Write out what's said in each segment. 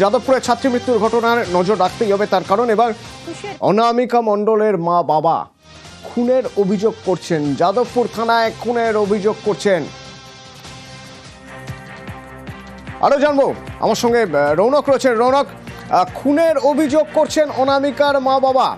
যাদবপুরে ছাত্রী মৃত্যুর ঘটনার নজর রাখতেই হবে তার কারণ। এবার অনামিকা মণ্ডলের মা বাবা খুনের অভিযোগ করছেন। যাদবপুর থানায় খুনের অভিযোগ করছেন। আরও জানব। আমার সঙ্গে রৌনক রয়েছেন। রৌনক খুনের অভিযোগ করছেন অনামিকার মা বাবা।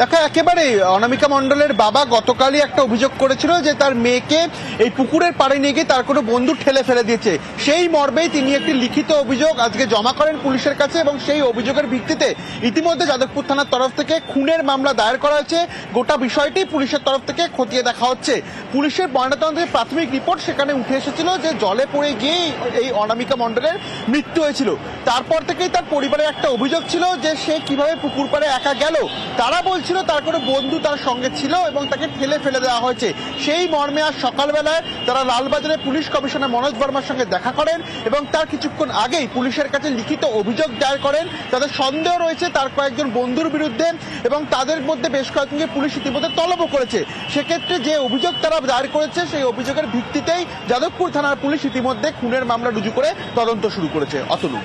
দেখো একেবারে অনামিকা মণ্ডলের বাবা গতকালই একটা অভিযোগ করেছিল যে তার মেয়েকে এই পুকুরের পাড়ে নিয়ে গিয়ে তার কোনো বন্ধু ঠেলে ফেলে দিয়েছে। সেই মর্মেই তিনি একটি লিখিত অভিযোগ আজকে জমা করেন পুলিশের কাছে এবং সেই অভিযোগের ভিত্তিতে ইতিমধ্যে যাদবপুর থানার তরফ থেকে খুনের মামলা দায়ের করা হয়েছে। গোটা বিষয়টি পুলিশের তরফ থেকে খতিয়ে দেখা হচ্ছে। পুলিশের ময়নাতদন্তের প্রাথমিক রিপোর্ট সেখানে উঠে এসেছিল যে জলে পড়ে গিয়ে এই অনামিকা মণ্ডলের মৃত্যু হয়েছিল। তারপর থেকেই তার পরিবারের একটা অভিযোগ ছিল যে সে কীভাবে পুকুর পাড়ে একা গেল। তারা বলছিল তার কোনো বন্ধু তার সঙ্গে ছিল এবং তাকে ঠেলে ফেলে দেওয়া হয়েছে। সেই মর্মে আজ সকালবেলায় তারা লালবাজারে পুলিশ কমিশনার মনোজ বর্মার সঙ্গে দেখা করেন এবং তার কিছুক্ষণ আগেই পুলিশের কাছে লিখিত অভিযোগ দায়ের করেন। তাদের সন্দেহ রয়েছে তার কয়েকজন বন্ধুর বিরুদ্ধে এবং তাদের মধ্যে বেশ কয়েকজনকে পুলিশ ইতিমধ্যে তলব করেছে। সেক্ষেত্রে যে অভিযোগ তারা দায়ের করেছে, সেই অভিযোগের ভিত্তিতেই যাদবপুর থানার পুলিশ ইতিমধ্যে খুনের মামলা রুজু করে তদন্ত শুরু করেছে। অতনু।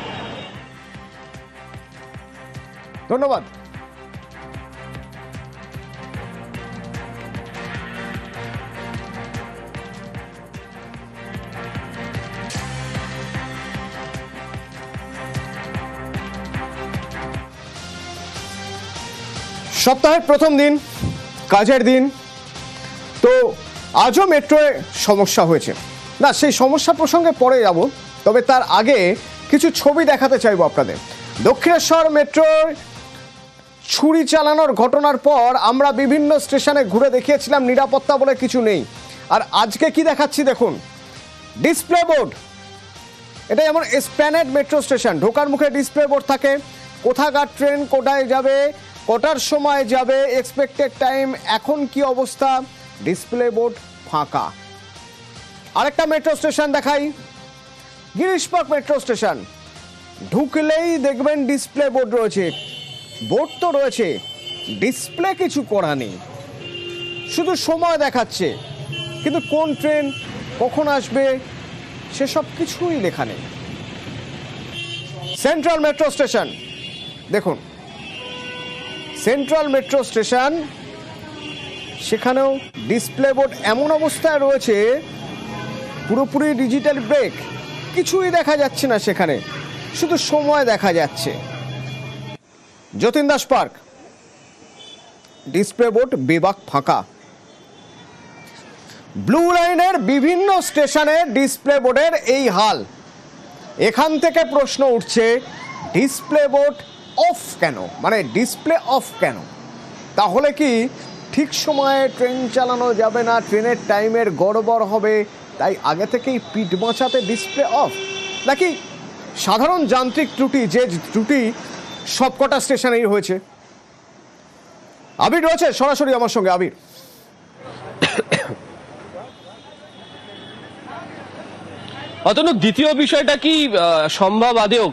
ধন্যবাদ। সপ্তাহের প্রথম দিন, কাজের দিন, তো আজও মেট্রোয় সমস্যা হয়েছে। না, সেই সমস্যা প্রসঙ্গে পরে যাব, তবে তার আগে কিছু ছবি দেখাতে চাইব আপনাদের। দক্ষিণেশ্বর মেট্রোর ছুরি চালানোর ঘটনার পর আমরা বিভিন্ন স্টেশনে ঘুরে দেখিয়েছিলাম, নিরাপত্তা বলে কিছু নেই। আর আজকে কি দেখাচ্ছি দেখুন, ডিসপ্লে বোর্ড। এটা যেমন স্প্যানেড মেট্রো স্টেশন, ঢোকার মুখে ডিসপ্লে বোর্ড থাকে। কোথাকার ট্রেন কোটায় যাবে কটার সময় যাবে এক্সপেক্টেড টাইম এখন কি অবস্থা? ডিসপ্লে বোর্ড ফাঁকা। আরেকটা মেট্রো স্টেশন দেখাই। গিরিশ পার্ক মেট্রো স্টেশন ঢুকলেই দেখবেন ডিসপ্লে বোর্ড রয়েছে। বোর্ড তো রয়েছে। ডিসপ্লে কিছু করা নেই। শুধু সময় দেখাচ্ছে। কিন্তু কোন ট্রেন কখন আসবে, সেসব কিছুই লেখা নেই। সেন্ট্রাল মেট্রো স্টেশন দেখুন। সেন্ট্রাল মেট্রো স্টেশন, সেখানেও ডিসপ্লে বোর্ড এমন অবস্থায় রয়েছে, পুরোপুরি ডিজিটাল ব্রেক, কিছুই দেখা যাচ্ছে না সেখানে, শুধু সময় দেখা যাচ্ছে। Jatin Das park, display board বেবাক ফাঁকা। ব্লু লাইনের বিভিন্ন স্টেশনে ডিসপ্লে বোর্ডের এই হাল, এখান থেকে প্রশ্ন উঠছে, ডিসপ্লে বোর্ড অফ কেন? মানে ডিসপ্লে অফ কেন? তাহলে কি ঠিক সময়ে ট্রেন চালানো যাবে না ট্রেনের টাইমের গড়বড় হবে, তাই আগে থেকেই পিঠ বাঁচাতে ডিসপ্লে অফ? নাকি সাধারণ যান্ত্রিক ত্রুটি, যে ত্রুটি সবকটা স্টেশনেই হয়েছে? আবির রয়েছে সরাসরি আমার সঙ্গে, আবির। অতনু, দ্বিতীয় বিষয়টা কি সম্ভব? আদেও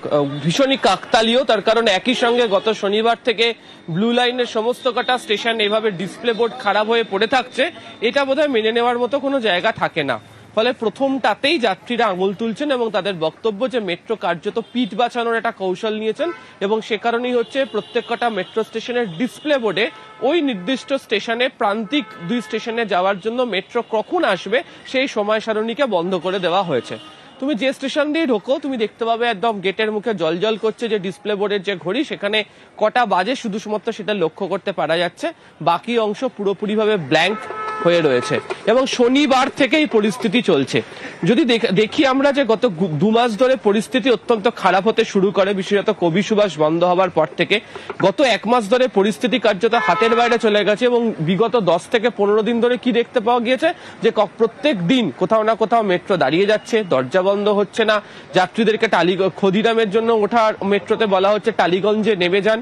ভীষণই কাকতালীয়। তার কারণ একই সঙ্গে গত শনিবার থেকে ব্লু লাইনের সমস্ত কটা স্টেশন এভাবে ডিসপ্লে বোর্ড খারাপ হয়ে পড়ে থাকছে। এটা বোধহয় মেনে নেওয়ার মতো কোনো জায়গা থাকে না। ফলে প্রথমটাতেই যাত্রীরা আঙুল তুলছেন এবং তাদের বক্তব্য যে মেট্রো কার্যত পিঠ বাঁচানোর একটা কৌশল নিয়েছেন এবং সে কারণেই হচ্ছে প্রত্যেক কটা মেট্রো স্টেশনের ডিসপ্লে বোর্ডে ওই নির্দিষ্ট স্টেশনে প্রান্তিক দুই স্টেশনে যাওয়ার জন্য মেট্রো কখন আসবে সেই সময় সারণীকে বন্ধ করে দেওয়া হয়েছে। তুমি যে স্টেশন দিয়ে ঢোকো, তুমি দেখতে পাবে একদম গেটের মুখে জল জল করছে যে ডিসপ্লে বোর্ডের যে ঘড়ি, সেখানে কটা বাজে শুধু শুধুমাত্র সেটা লক্ষ্য করতে পারা যাচ্ছে। বাকি অংশ পুরোপুরিভাবে ব্ল্যাঙ্ক হয়ে রয়েছে। এবং শনিবার থেকেই পরিস্থিতি চলছে। যদি দেখি আমরা যে গত দু মাস ধরে পরিস্থিতি অত্যন্ত খারাপ হতে শুরু করে, বিশেষত কবি সুভাষ বন্ধ হওয়ার পর থেকে, গত এক মাস ধরে পরিস্থিতি কার্যত হাতের বাইরে চলে গেছে এবং বিগত দশ থেকে পনেরো দিন ধরে কি দেখতে পাওয়া গিয়েছে? যে প্রত্যেক দিন কোথাও না কোথাও মেট্রো দাঁড়িয়ে যাচ্ছে, দরজা বন্ধ হচ্ছে না, যাত্রীদেরকে টালি ক্ষদিরামের জন্য ওঠার মেট্রোতে বলা হচ্ছে টালিগঞ্জে নেমে যান।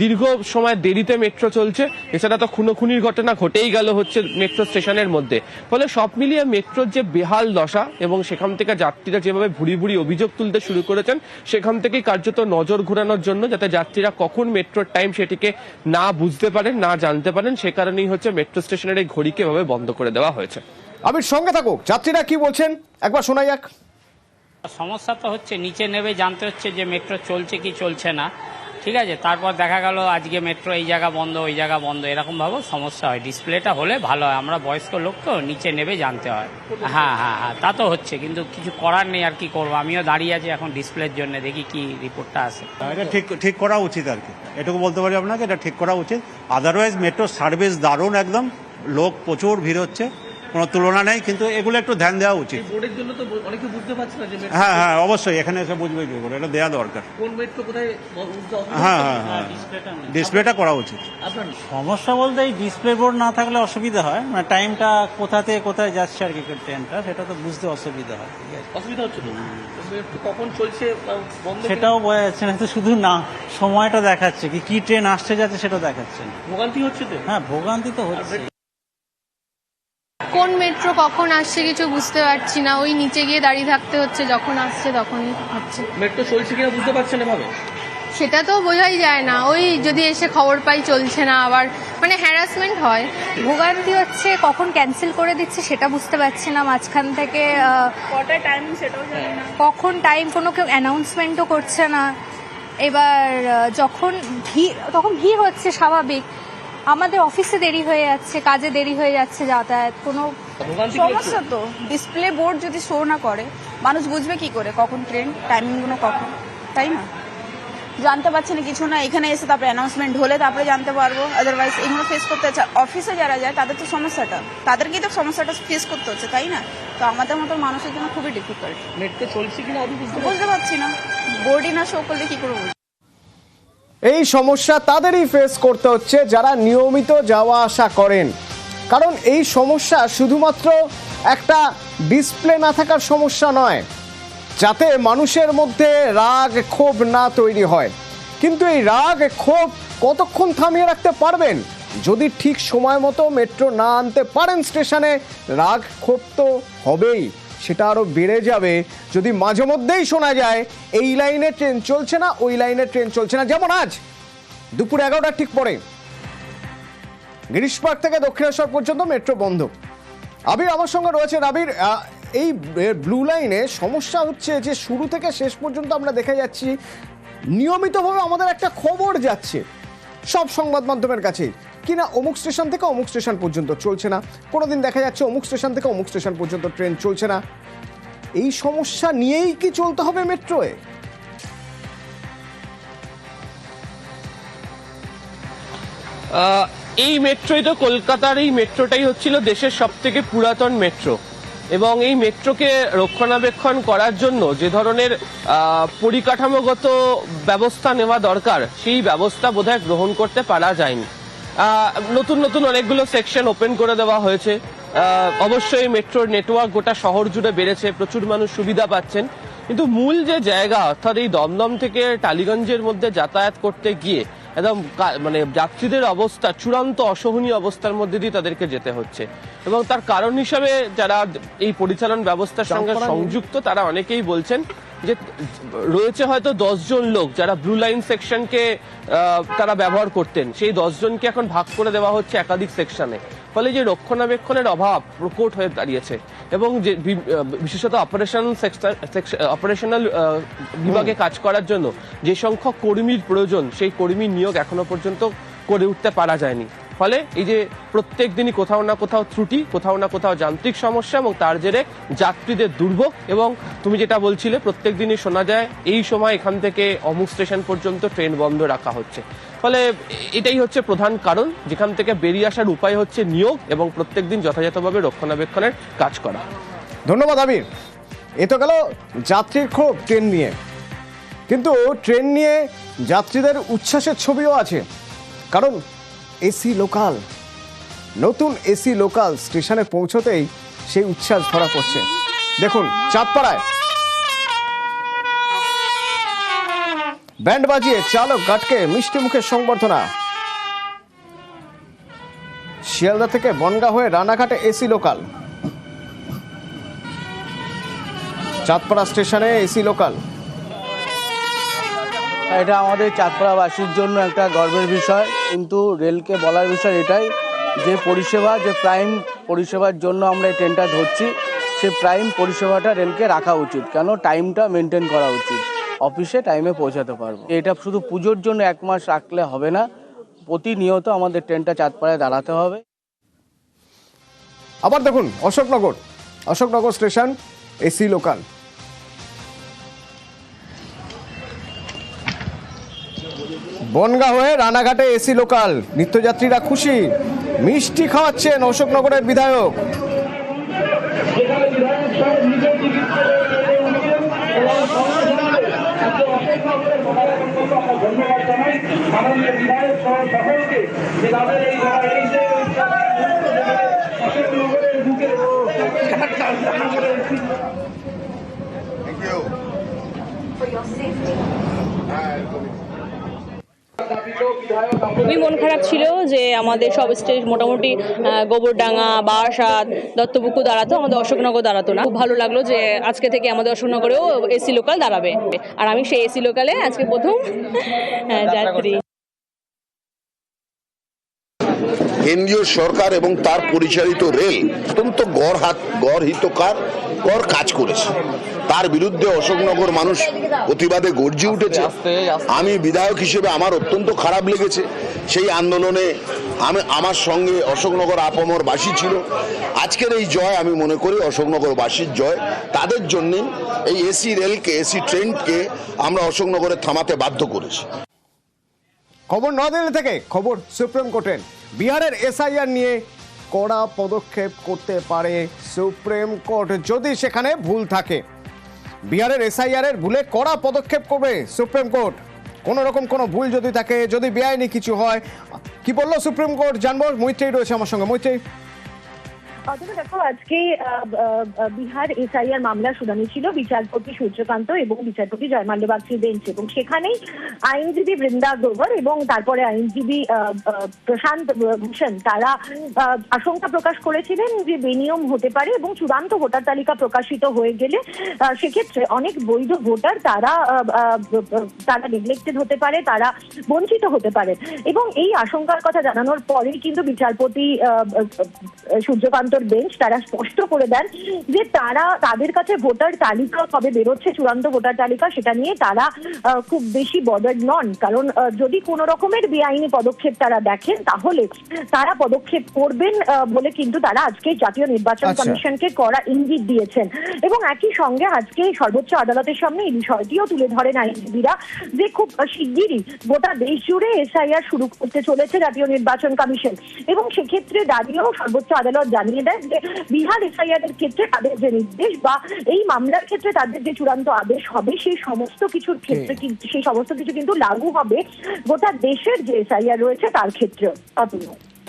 দীর্ঘ সময় দেরিতে মেট্রো চলছে। এছাড়া তো খুনোখুনির ঘটনা ঘটেই গেল হচ্ছে মেট্রো স্টেশনের মধ্যে। ফলে সব মিলিয়ে মেট্রোর যে বেহাল দশা এবং সেখান থেকে যাত্রীরা যেভাবে ভুড়ি ভুড়ি অভিযোগ তুলতে শুরু করেছেন সেখান থেকেই কার্যত নজর ঘোরানোর জন্য যাতে যাত্রীরা কখন মেট্রোর টাইম সেটিকে না বুঝতে পারেন না জানতে পারেন সে কারণেই হচ্ছে মেট্রো স্টেশনের এই ঘড়িকে এভাবে বন্ধ করে দেওয়া হয়েছে। আবির সঙ্গে থাকুক। যাত্রীরা কি বলছেন? একবার শোনা যাক। সমস্যা তো হচ্ছে নিচে নেবে জানতে হচ্ছে যে মেট্রো চলছে কি চলছে না। ঠিক আছে, তারপর দেখা গেল আজকে মেট্রো এই জায়গা বন্ধ, ওই জায়গা বন্ধ এরকমভাবেও সমস্যা হয়। ডিসপ্লেটা হলে ভালো হয়, আমরা বয়স্ক লোক তো, নিচে নেবে জানতে হয়। হ্যাঁ হ্যাঁ হ্যাঁ তা তো হচ্ছে, কিন্তু কিছু করার নেই আর কি করব। আমিও দাঁড়িয়ে আছি এখন ডিসপ্লের জন্য, দেখি কি রিপোর্টটা আসে। এটা ঠিক ঠিক করা উচিত আর কি। এটুকু বলতে পারি আপনাকে, এটা ঠিক করা উচিত। আদারওয়াইজ মেট্রো সার্ভিস দারুণ একদম। লোক প্রচুর ভিড় হচ্ছে। কোনো তুলনা নেই কিন্তু এগুলো একটু ধ্যান দেওয়া উচিত। বোর্ডের জন্য তো অনেকে বুঝতে পারছে না যে হ্যাঁ হ্যাঁ অবশ্যই এখানে এসে বুঝবে কি করে এটা দেওয়া দরকার। কোন মেট্রো কোথায় হ্যাঁ হ্যাঁ হ্যাঁ। ডিসপ্লেটা করা উচিত। সমস্যা বলতে এই ডিসপ্লে বোর্ড না থাকলে অসুবিধা হয় মানে টাইমটা কোথা থেকে কোথায় যাচ্ছে আর কি ট্রেনটা সেটা তো বুঝতে অসুবিধা হয় ঠিক আছে? অসুবিধা হচ্ছে কখন চলছে সেটাও বোঝা যাচ্ছে না তো শুধু না সময়টা দেখাচ্ছে কি কি ট্রেন আসছে যাচ্ছে সেটা দেখাচ্ছে ভোগান্তি হচ্ছে তো? হ্যাঁ ভোগান্তি তো হচ্ছে কোন মেট্রো কখন আসছে কিছু বুঝতে পারছি না। ওই নিচে গিয়ে দাঁড়িয়ে থাকতে হচ্ছে যখন আসছে তখনই হচ্ছে। মেট্রো চলছে কিনা বুঝতে পারছেন এভাবে? সেটা তো বোঝাই যায় না। ওই যদি এসে খবর পাই চলছে না আবার মানে হ্যারাসমেন্ট হয়। ভোগান্তি হচ্ছে কখন ক্যান্সেল করে দিচ্ছে সেটা বুঝতে পারছি না। মাঝখান থেকে টাইম সেটাও কখন টাইম কোনো কেউ অ্যানাউন্সমেন্টও করছে না। এবার যখন ভিড় তখন ভিড় হচ্ছে স্বাভাবিক। আমাদের অফিসে দেরি হয়ে যাচ্ছে কাজে দেরি হয়ে যাচ্ছে যাতায়াত কোনো? সমস্যা তো। ডিসপ্লে বোর্ড যদি শো না করে মানুষ বুঝবে কি করে কখন ট্রেন টাইমিংগুলো কখন তাই না? জানতে পারছে না কিছু না এখানে এসে তারপরে অ্যানাউন্সমেন্ট হলে তারপরে জানতে পারব। আদারওয়াইজ এগুলো ফেস করতে হচ্ছে। অফিসে যারা যায় তাদের তো সমস্যাটা। তাদেরকেই তো সমস্যাটা ফেস করতে হচ্ছে তাই না? তো আমাদের মতো মানুষের জন্য খুবই ডিফিকাল্ট বুঝতে পারছি না। বোর্ডই না। শো করলে কি করে বুঝব? এই সমস্যা তাদেরই ফেস করতে হচ্ছে যারা নিয়মিত যাওয়া আসা করেন। কারণ এই সমস্যা শুধুমাত্র একটা ডিসপ্লে না থাকার সমস্যা নয়, যাতে মানুষের মধ্যে রাগ ক্ষোভ না তৈরি হয়। কিন্তু এই রাগ ক্ষোভ কতক্ষণ থামিয়ে রাখতে পারবেন? যদি ঠিক সময় মতো মেট্রো না আনতে পারেন স্টেশনে, রাগ ক্ষোভ তো হবেই। সেটা আরও বেড়ে যাবে। যদি মাঝে মধ্যেই শোনা যায়, এই লাইনে ট্রেন চলছে না, ওই লাইনে ট্রেন চলছে না। যেমন আজ, দুপুর এগারোটার ঠিক পরে। গিরিশ পার্ক থেকে দক্ষিণেশ্বর পর্যন্ত মেট্রো বন্ধ। আবির, আমার সঙ্গে রয়েছে আবির। এই ব্লু লাইনে সমস্যা হচ্ছে যে শুরু থেকে শেষ পর্যন্ত আমরা দেখে যাচ্ছি, নিয়মিতভাবে আমাদের একটা খবর যাচ্ছে, সব সংবাদ মাধ্যমের কাছে কিনা অমুক স্টেশন থেকে অমুক স্টেশন পর্যন্ত চলছে না। কোনোদিন দেখা যাচ্ছে অমুক স্টেশন থেকে অমুক স্টেশন পর্যন্ত ট্রেন চলছে না। এই সমস্যা নিয়েই কি চলতে হবে মেট্রোয়ে? এই মেট্রোই তো কলকাতার, এই মেট্রোটাই হচ্ছিল দেশের সব থেকে পুরাতন মেট্রো। এবং এই মেট্রোকে রক্ষণাবেক্ষণ করার জন্য যে ধরনের পরিকাঠামোগত ব্যবস্থা নেওয়া দরকার, সেই ব্যবস্থা বোধহয় গ্রহণ করতে পারা যায়নি। নতুন নতুন অনেকগুলো সেকশন ওপেন করে দেওয়া হয়েছে। অবশ্যই মেট্রোর নেটওয়ার্ক গোটা শহর জুড়ে বেড়েছে প্রচুর মানুষ সুবিধা পাচ্ছেন। কিন্তু মূল যে জায়গা অর্থাৎ এই দমদম থেকে টালিগঞ্জের মধ্যে যাতায়াত করতে গিয়ে একদম মানে যাত্রীদের অবস্থা চূড়ান্ত অসহনীয় অবস্থার মধ্যে দিয়ে তাদেরকে যেতে হচ্ছে। এবং তার কারণ হিসাবে যারা এই পরিচালন ব্যবস্থার সঙ্গে সংযুক্ত তারা অনেকেই বলছেন যে, রয়েছে হয়তো জন লোক যারা ব্লু লাইন সেকশনকে তারা ব্যবহার করতেন। সেই জনকে এখন ভাগ করে দেওয়া হচ্ছে একাধিক সেকশনে ফলে যে রক্ষণাবেক্ষণের অভাব প্রকট হয়ে দাঁড়িয়েছে এবং যে বিশেষত অপারেশন অপারেশনাল বিভাগে কাজ করার জন্য যে সংখ্যক কর্মীর প্রয়োজন, সেই কর্মীর নিয়োগ এখনও পর্যন্ত করে উঠতে পারা যায়নি। ফলে এই যে প্রত্যেক দিনই কোথাও না কোথাও ত্রুটি, কোথাও না কোথাও যান্ত্রিক সমস্যা এবং তার জেরে যাত্রীদের দুর্ভোগ এবং তুমি যেটা বলছিলে, প্রত্যেক দিনই শোনা যায় এই সময় এখান থেকে অমুক স্টেশন পর্যন্ত ট্রেন বন্ধ রাখা হচ্ছে। ফলে এটাই হচ্ছে প্রধান কারণ, যেখান থেকে বেরিয়ে আসার উপায় হচ্ছে নিয়োগ এবং প্রত্যেক দিন যথাযথভাবে রক্ষণাবেক্ষণের কাজ করা। ধন্যবাদ আবির এ তো গেল যাত্রীর ক্ষোভ ট্রেন নিয়ে। কিন্তু ট্রেন নিয়ে যাত্রীদের উচ্ছ্বাসের ছবিও আছে। কারণ এসি লোকাল। নতুন এসি লোকাল স্টেশনে পৌঁছতেই সেই উচ্ছ্বাস ধরা পড়ছে। দেখুন, চাঁদপাড়ায়। ব্যান্ড বাজিয়ে চালক গাটকে মিষ্টি মুখের সংবর্ধনা। শিয়ালদা থেকে বনগা হয়ে রানাঘাটে এসি লোকাল। চাঁদপাড়া স্টেশনে এসি লোকাল। এটা আমাদের চাঁদপাড়াবাসীর জন্য একটা গর্বের বিষয়, কিন্তু রেলকে বলার বিষয় এটাই যে পরিষেবা, যে প্রাইম পরিষেবার জন্য আমরা এই ট্রেনটা ধরছি, সে প্রাইম পরিষেবাটা রেলকে রাখা উচিত। কেন? টাইমটা মেনটেন করা উচিত। অফিসে টাইমে পৌঁছাতে পারব। এটা শুধু পুজোর জন্য এক মাস রাখলে হবে না, প্রতিনিয়ত আমাদের ট্রেনটা চাঁদপাড়ায় দাঁড়াতে হবে। আবার দেখুন, Ashoknagar. Ashoknagar station AC local Bongaon হয়ে রানাঘাটে এসি লোকাল নিত্যযাত্রীরা খুশি। মিষ্টি খাওয়াচ্ছেন অশোকনগরের বিধায়ক। খুবই মন খারাপ ছিল যে আমাদের সব স্টেজ মোটামুটি গোবরডাঙ্গা বারাসাত দত্তপুকুর দাঁড়াতো আমাদের অশোকনগর দাঁড়াতো না। খুব ভালো লাগল যে আজকে থেকে আমাদের অশোকনগরেও এসি লোকাল দাঁড়াবে। আর আমি সেই এসি লোকালে আজকে প্রথম আহ, যাত্রী কেন্দ্রীয় সরকার এবং তার পরিচালিত রেল অত্যন্ত গড় হাত গড় হিতকার কর কাজ করেছে। তার বিরুদ্ধে অশোকনগর মানুষ প্রতিবাদে গর্জে উঠেছে। আমি বিধায়ক হিসেবে আমার অত্যন্ত খারাপ লেগেছে। সেই আন্দোলনে আমি আমার সঙ্গে অশোকনগর আপমর বাসী ছিল। আজকের এই জয় আমি মনে করি অশোকনগর বাসীর জয়। তাদের জন্যে এই এসি রেলকে, এসি ট্রেনকে আমরা অশোকনগরে থামাতে বাধ্য করেছি। খবর নদিল্লি থেকে, খবর সুপ্রিম কোর্টের। বিহারের এসআইআর নিয়ে কড়া পদক্ষেপ করতে পারে সুপ্রিম কোর্ট। যদি সেখানে ভুল থাকে, বিহারের এসআইআর এর ভুলে কড়া পদক্ষেপ করবে সুপ্রিম কোর্ট। কোনো রকম কোনো ভুল যদি থাকে, যদি বেআইনি কিছু হয়, কি বলল সুপ্রিম কোর্ট? জানব মৈত্রী রয়েছে আমার সঙ্গে। মৈত্রী অথবা দেখো আজকে বিহার এসআইআর মামলার শুনানি ছিল বিচারপতি সূর্যকান্ত এবং বিচারপতি জয়মাল্য বাগচির বেঞ্চ এবং সেখানেই আইনজীবী বৃন্দা গ্রোভার এবং তারপরে আইনজীবী প্রশান্ত ভূষণ তারা আশঙ্কা প্রকাশ করেছিলেন যে বেনিয়ম হতে পারে এবং চূড়ান্ত ভোটার তালিকা প্রকাশিত হয়ে গেলে সেক্ষেত্রে অনেক বৈধ ভোটার তারা তারা নেগলেক্টেড হতে পারে তারা বঞ্চিত হতে পারে। এবং এই আশঙ্কার কথা জানানোর পরেই কিন্তু বিচারপতি আহ, সূর্যকান্তর বেঞ্চ তারা স্পষ্ট করে দেন যে তারা তাদের কাছে ভোটার তালিকা কবে বেরোচ্ছে চূড়ান্ত ভোটার তালিকা সেটা নিয়ে তারা খুব বেশি বদার্ড নন। কারণ যদি কোনো রকমের বেআইনি পদক্ষেপ তারা দেখেন তাহলে তারা পদক্ষেপ করবেন বলে কিন্তু তারা আজকে জাতীয় নির্বাচন আচ্ছা। কমিশনকে করা ইঙ্গিত দিয়েছেন। এবং একই সঙ্গে আজকে সর্বোচ্চ আদালতের সামনে এই বিষয়টিও তুলে ধরেন আইনজীবীরা যে খুব শিগগিরই গোটা দেশ জুড়ে এসআইআর শুরু করতে চলেছে জাতীয় নির্বাচন কমিশন। এবং সেক্ষেত্রে দাঁড়িয়েও সর্বোচ্চ আদালত জানিয়ে দেন যে বিহার এসআইআর এর ক্ষেত্রে তাদের যে নির্দেশ বা এই মামলার ক্ষেত্রে তাদের যে চূড়ান্ত আদেশ হবে সেই সমস্ত কিছুর ক্ষেত্রে সেই সমস্ত কিছু কিন্তু লাগু হবে। গোটা দেশের যে এসআইআর রয়েছে তার ক্ষেত্রেও।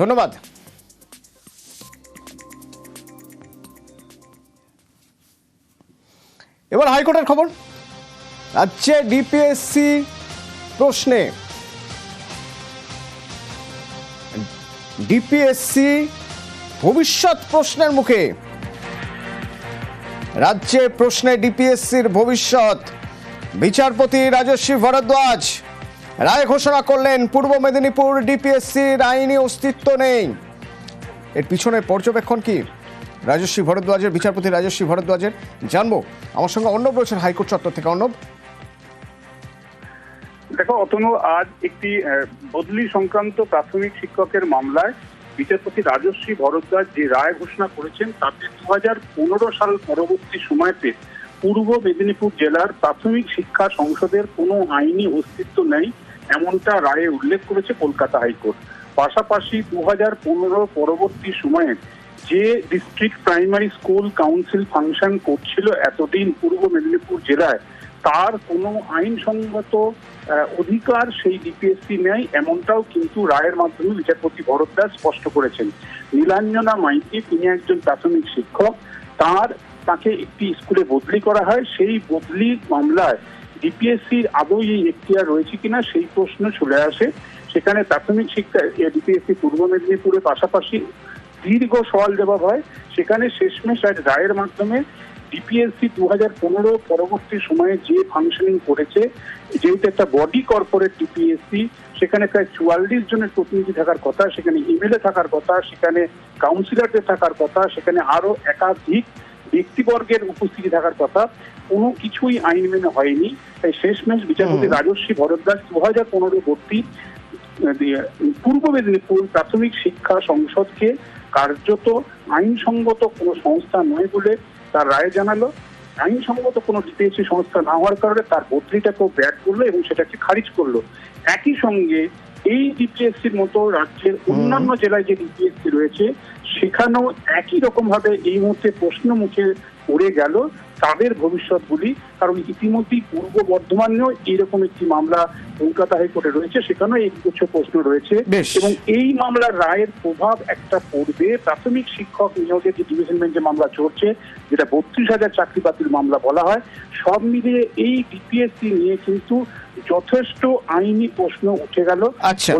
ধন্যবাদ। এবার হাইকোর্টের খবর। রাজ্যে ডিপিএসসি প্রশ্নে ডিপিএসসি ভবিষ্যৎ প্রশ্নের মুখে। রাজ্যে প্রশ্নে ডিপিএসসির ভবিষ্যৎ। বিচারপতি রাজস্বী ভরদ্বাজ, রায় ঘোষণা করলেন, পূর্ব মেদিনীপুর ডিপিএসসির আইনি অস্তিত্ব নেই। এর পিছনে পর্যবেক্ষণ কি? রাজস্বী ভরদ্বাজের, বিচারপতি রাজস্বী ভরদ্বাজের, জানব। আমার সঙ্গে অর্ণব রয়েছেন হাইকোর্ট চত্বর থেকে। অর্ণব? দেখো, অতনু, আজ একটি বদলি সংক্রান্ত প্রাথমিক শিক্ষকের মামলায় বিচারপতি রাজশ্রী ভরদ্বাজ যে রায় ঘোষণা করেছেন, তাতে দু হাজার পনেরো সাল পরবর্তী সময়তে পূর্ব মেদিনীপুর জেলার প্রাথমিক শিক্ষা সংসদের কোনো আইনি অস্তিত্ব নেই, এমনটা রায়ে উল্লেখ করেছে কলকাতা হাইকোর্ট। পাশাপাশি দু হাজার পনেরো পরবর্তী সময়ে যে district primary school council function করছিল এতদিন পূর্ব মেদিনীপুর জেলায় তার কোনো আইনসঙ্গত অধিকার সেই ডিপিএসসি নেই এমনটাও কিন্তু রায়ের মাধ্যমে বিচারপতি ভরদ্বাজ স্পষ্ট করেছেন। নীলাঞ্জনা মাইতি, তিনি একজন প্রাথমিক শিক্ষক, তার, তাকে একটি স্কুলে বদলি করা হয়। সেই বদলি মামলায় ডিপিএসসির আদৌ এই এখতিয়ার রয়েছে কিনা সেই প্রশ্ন চলে আসে। সেখানে প্রাথমিক শিক্ষা ডিপিএসসি পূর্ব মেদিনীপুরের পাশাপাশি দীর্ঘ সওয়াল জবাব হয়। সেখানে শেষমেশ আজ রায়ের মাধ্যমে ডিপিএসসি দু হাজার পনেরো পরবর্তী সময়ে যে ফাংশনিং করেছে যেহেতু একটা বডি কর্পোরেট ডিপিএসসি সেখানে প্রায় চুয়াল্লিশ জনের প্রতিনিধি থাকার কথা সেখানে এমএলএ থাকার কথা সেখানে কাউন্সিলরদের থাকার কথা সেখানে আরও একাধিক ব্যক্তিবর্গের উপস্থিতি থাকার কথা কোনো কিছুই আইন মেনে হয়নি। তাই শেষমেশ বিচারপতি রাজস্বী ভরদ্বাজ দু হাজার পনেরো ভর্তি পূর্ব মেদিনীপুর প্রাথমিক শিক্ষা সংসদকে কার্যত আইনসঙ্গত কোনো সংস্থা নয় বলে তার রায় জানালো আইনসঙ্গত কোনো ডিপিএসসি সংস্থা না হওয়ার কারণে তার বদলিটাকেও ব্যাট করল এবং সেটাকে খারিজ করল। একই সঙ্গে এই ডিপিএসসির মতো রাজ্যের অন্যান্য জেলায় যে ডিপিএসসি রয়েছে সেখানেও একই রকম ভাবে এই মুহূর্তে প্রশ্ন মুখে পড়ে গেল তাদের ভবিষ্যৎ ভবিষ্যৎগুলি কারণ ইতিমধ্যেই পূর্ব বর্ধমানেও এইরকম একটি মামলা কলকাতা হাইকোর্টে রয়েছে সেখানেও এই কিছু প্রশ্ন রয়েছে। এবং এই মামলার রায়ের প্রভাব একটা পড়বে। প্রাথমিক শিক্ষক নিয়োগের যে ডিভিশন বেঞ্চে মামলা চলছে যেটা বত্রিশ হাজার চাকরি বাতিল মামলা বলা হয় সব মিলিয়ে এই ডিপিএসসি নিয়ে কিন্তু যথেষ্ট আইনি প্রশ্ন উঠে গেল। আচ্ছা।